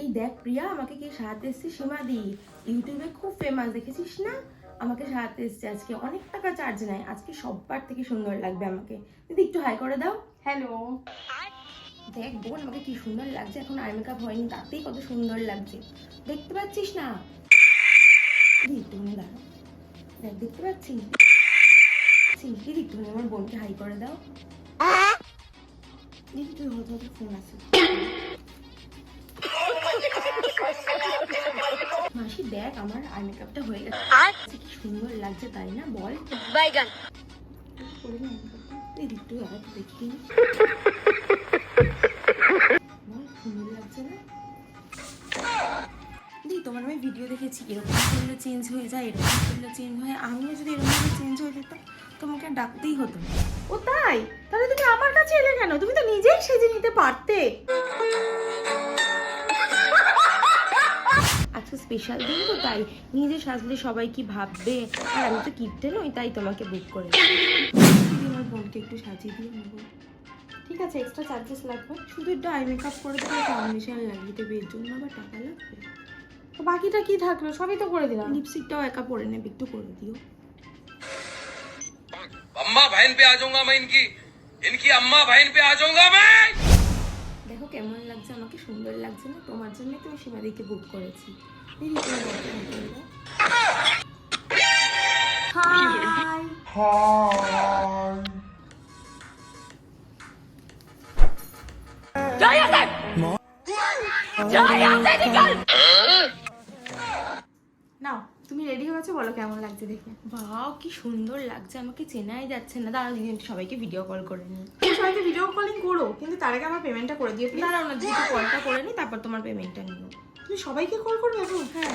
এই দেখ প্রিয়া আমাকে কে সাহায্য এসছে? সীমাদি ইউটিউবে খুব ফেমাস দেখেছিস না? আমাকে সাহায্য এসছে আজকে। অনেক টাকা চার্জ নেয়। আজকে সববার থেকে সুন্দর লাগবে আমাকে। দিদি একটু হাই করে দাও। হ্যালো দেখ বোন আমাকে কি সুন্দর লাগছে। এখন আই মেকআপ হয়নি তাতেই কত সুন্দর লাগছে। দেখতে পাচ্ছিস না? দিদি দাঁড়াও দেখ দেখতে পাচ্ছিস দিদি তুমি আমার বোনকে হাই করে দাও। দিদি তুই হতে হতে ফোন আছে দেখ আমার আই মেকআপটা হয়ে গেছে। কি সুন্দর লাগছে তাই না? বল। বাইগান একটু আর দেখি সুন্দর লাগছে না? তোমার আমি ভিডিও দেখেছি। এরকম করলে চেঞ্জ হয়ে যায় এরকম করলে চেঞ্জ হয়। আমিও যদি এরকম ভাবে চেঞ্জ হয়ে যেত তোমাকে ডাকতেই হতো ও তাই? তাহলে তুমি আমার কাছে এলে কেন? তুমি তো নিজেই সেজে নিতে পারতে। আজকে স্পেশাল দিন তো তাই নিজে সাজলে সবাই কি ভাববে আর আমি তো কিপটে নই তাই তোমাকে বুক করে দিদি, আমার বোনকে একটু সাজিয়ে দিয়ে নেবো ঠিক আছে এক্সট্রা চার্জেস লাগবে শুধু একটু আই মেকআপ করে দেবে ফাউন্ডেশন লাগিয়ে দেবে এর জন্য আবার টাকা লাগবে তো বাকিটা কি থাকলো সবই তো করে দিলাম লিপস্টিকটাও একা পরে নেবে একটু করে দিও अम्मा बहन पे आ जाऊंगा मैं इनकी इनकी अम्मा बहन पे आ जाऊंगा मैं দেখো কেমন লাগছে আমাকে সুন্দর লাগছে না? তোমার জন্য তুমি সীমাদিকে বুক করেছি। হাই নাও। তুমি রেডি হয়ে গেছো বলো কেমন লাগছে দেখে? বাহ কি সুন্দর লাগছে। আমাকে চেনাই যাচ্ছে না। দাঁড়াও দিদি সবাইকে ভিডিও কল করে নিই। তুমি সবাইকে ভিডিও কলিং করো কিন্তু তার আগে আমার পেমেন্টটা করে দিও দাঁড়াও না দিদি কলটা করে নিই তারপর তোমার পেমেন্টটা নিও। তুমি সবাইকে কল করবে এখন? হ্যাঁ।